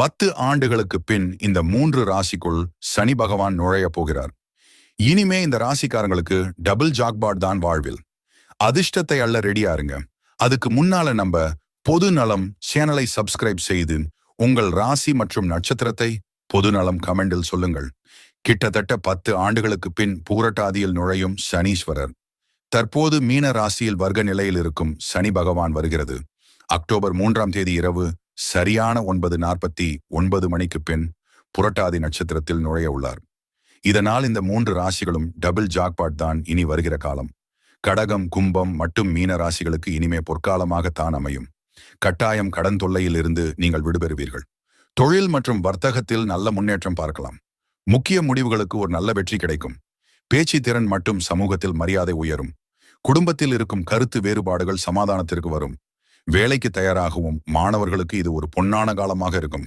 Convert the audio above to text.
பத்து ஆண்டுகளுக்கு பின் இந்த மூன்று ராசிக்குள் சனி பகவான் நுழைய போகிறார். இனிமே இந்த ராசிக்காரங்களுக்கு டபுள் ஜாக்பாட் தான் வாழ்வில். அதிர்ஷ்டத்தை அல்ல ரெடியா இருங்க. அதுக்கு முன்னால நம்ம பொது நலம் சேனலை சப்ஸ்கிரைப் செய்து உங்கள் ராசி மற்றும் நட்சத்திரத்தை பொது நலம் கமெண்டில் சொல்லுங்கள். கிட்டத்தட்ட பத்து ஆண்டுகளுக்கு பின் பூரட்டாதியில் நுழையும் சனீஸ்வரர். தற்போது மீன ராசியில் வர்க்க நிலையில் இருக்கும் சனி பகவான் வருகிறது. அக்டோபர் மூன்றாம் தேதி இரவு சரியான ஒன்பது நாற்பத்தி ஒன்பது மணிக்கு பின் புரட்டாதி நட்சத்திரத்தில் நுழைய உள்ளார். இதனால் இந்த மூன்று ராசிகளும் டபுள் ஜாக்பாட் தான் இனி வருகிற காலம். கடகம் கும்பம் மற்றும் மீன ராசிகளுக்கு இனிமே பொற்காலமாகத்தான் அமையும். கட்டாயம் கடன் தொல்லையில் இருந்து நீங்கள் விடுபெறுவீர்கள். தொழில் மற்றும் வர்த்தகத்தில் நல்ல முன்னேற்றம் பார்க்கலாம். முக்கிய முடிவுகளுக்கு ஒரு நல்ல வெற்றி கிடைக்கும். பேச்சு திறன் மற்றும் சமூகத்தில் மரியாதை உயரும். குடும்பத்தில் இருக்கும் கருத்து வேறுபாடுகள் சமாதானத்திற்கு வரும். வேலைக்கு தயாராகவும் மாணவர்களுக்கு இது ஒரு பொன்னான காலமாக இருக்கும்.